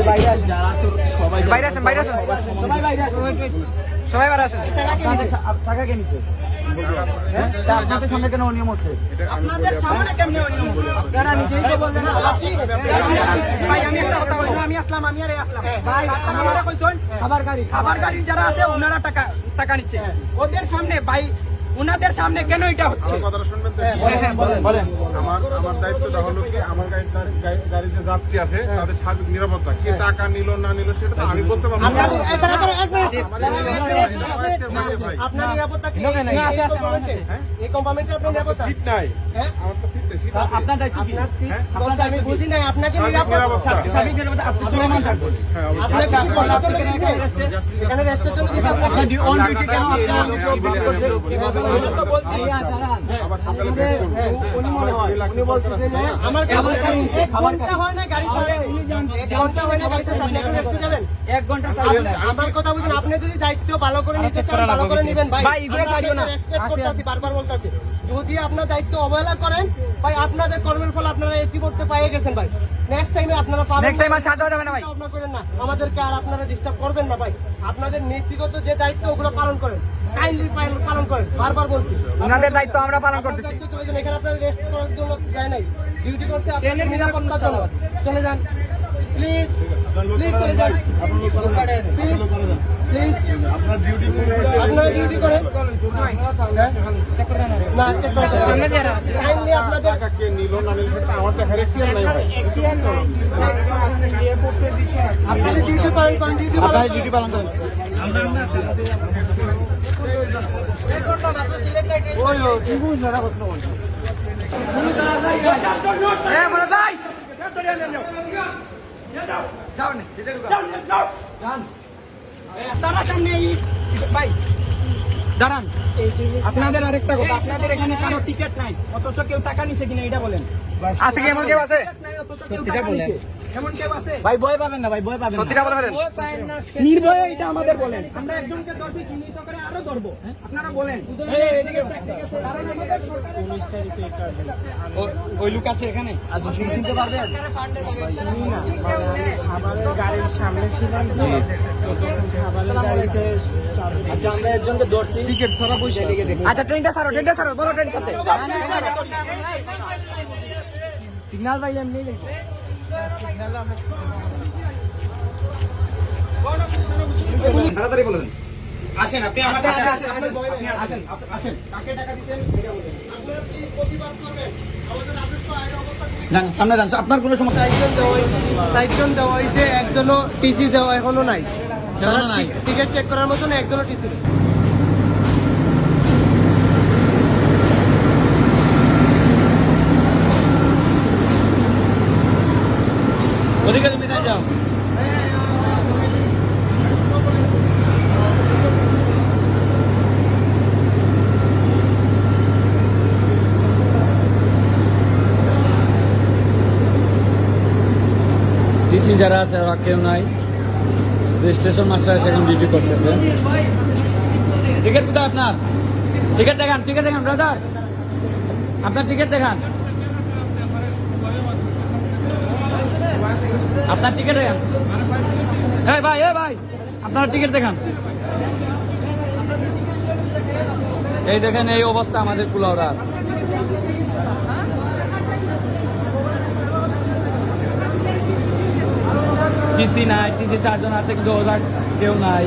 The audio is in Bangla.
বাইরে আসেন। যারা আছে সবাই বাইরে আসেন সবাই বাইরে আসেন। সবাই বাইরে আসেন। আপনাদের সা- আপ- টাকা কে নিছে? হ্যাঁ? আপনাদের সামনে কেন অনিয়ম হচ্ছে? আপনাদের সামনে কেমনে অনিয়ম হলো? আপনারা নিজেই তো বললেন ভাই আমি একটা কথা বলব আমি আসলাম আমি আর আসলাম। ভাই, আপনারা কইছেন খাবার গাড়ি খাবার যারা আছে ওনারা টাকা টাকা নিচ্ছে। ওদের সামনে ভাই ওনাদের সামনে কেন এটা হচ্ছে? আমার কথাটা শুনবেন তো? বলেন বলেন। বলেন আমার আমার দায়িত্বটা হলো কি আমার গাড়িতে যাত্রী আছে তাদের সার্বিক নিরাপত্তা। কে টাকা নিল না নিল সেটা তো আমি বলতে পারব। আপনার নিরাপত্তা কি। এই আছে, আছে, কম্পার্টমেন্টে? এই কম্পার্টমেন্টে আপনার নিরাপত্তা সিট নাই। হ্যাঁ? আমার তো সিট নেই সিট আপনার দায়িত্ব কি আপনার হ্যাঁ? আমি বুঝি নাই আপনাকে নিরাপত্তা সার্বিক নিরাপত্তা আপনি চলমান থাকবেন। হ্যাঁ আপনাকে কি এখানে রেস্টের জন্য আপনাকে অন ডিউটি কেন আপনি আমরা। উনি উনি খাবার খাবার। হয় না গাড়ি চালাতে এক ঘণ্টা হয় না গাড়ি চালাতে এক ঘণ্টা টাইম আমার কথা বুঝুন আপনি যদি দায়িত্ব ভালো করে নিতে চান ভালো করে নেবেন ভাই। ভাই, এগুলো ছাড়িও না। রেসপেক্ট করতেছি বারবার বলতেছি। যদি আপনার দায়িত্ব অবহেলা করেন ভাই আপনাদের কর্মের ফল আপনারা এটি করতে পাইয়ে গেছেন ভাই। নেক্সট টাইমে আপনারা পাবেন Next time আর ছাড় দেওয়া যাবে না ভাই। ভাবনা করেন না। আমাদেরকে আর আপনারা ডিস্টার্ব করবেন না ভাই। আপনাদের নীতিগত যে দায়িত্ব ওগুলো পালন করেন। কাইন্ডলি পালন করেন। বারবার বলছি। ওনাদের দায়িত্ব আমরা পালন করতেছি। এখানে আপনারা রেস্ট করার জন্য যায় নাই। ডিউটি করছে আপনাদের নিরাপত্তার জন্য। চলে যান। প্লিজ আপনার ডিউটি করে আপনারা ডিউটি করেন। হ্যাঁ? না চেক কাইন্ডলি আপনাদের ডিউটি পালন করেন ডিউটি পালন করেন। ওই প্রশ্ন। হ্যাঁ যাই। দাঁড়ান আপনাদের আরেকটা কথা আপনাদের এখানে কারও টিকিট নাই অথচ কেউ টাকা নিছে কিনা এটা বলেন। আছে কি এমন কেউ আছে? নাই, এমন কেউ আছে? ভাই ভয় পাবেন না ভাই ভয় পাবেন সত্যিটা বলে ফেলেন? নির্ভয়ে এটা আমাদের বলেন। আমরা একজনকে ধরছি চিহ্নিত করে আরও ধরবো। আপনারা বলেন। কারণ আমাদের সরকারের ওই লোক আছে এখানে? আচ্ছা চিনতে পারবেন? খাবারের গাড়ির সামনে ছিলাম খাবারের গাড়িতে আচ্ছা আমরা একজনকে ধরছি টিকিট ছাড়া পয়সা আচ্ছা ট্রেনটা ছাড়ো ট্রেনটা ছাড়ো বলো ট্রেন সাথে সিগন্যাল পাইলে এমনি দেখব তাড়াতাড়ি বলে আসেন আপনি আমার সাথে আসেন আপনার আসেন আসেন। কাকে টাকা দিতেন এটা বলেন। আপনারা কি প্রতিবাদ করবেন? আমাদের রাজস্ব আইন অবস্থা খুবই যান সামনে যান আপনার কোনো সমস্যা সাইজন দেওয়া হয়েছে সাইজন দেওয়া হয়েছে একজনও টিসি দেওয়া এখনও নাই। এখনও নাই। টিকিট চেক করার মতন একজনও টিসি ওদিকে তুমি তাই যাও। টিসি যারা আছে, ওরা কেউ নাই। রেজিস্ট্রেশন মাস্টার এসে এখন ডিউটি করতেছে। টিকিট কোথায় আপনার? টিকিট দেখান টিকিট দেখান ব্রাদার আপনার টিকিট দেখান। আপনার টিকিট দেখান এই ভাই এ ভাই, আপনার টিকিট দেখান। এই দেখেন, এই অবস্থা আমাদের কুলাউড়ার টিসি নাই, টিসি চারজন আছে, কিন্তু ওরা কেউ নাই।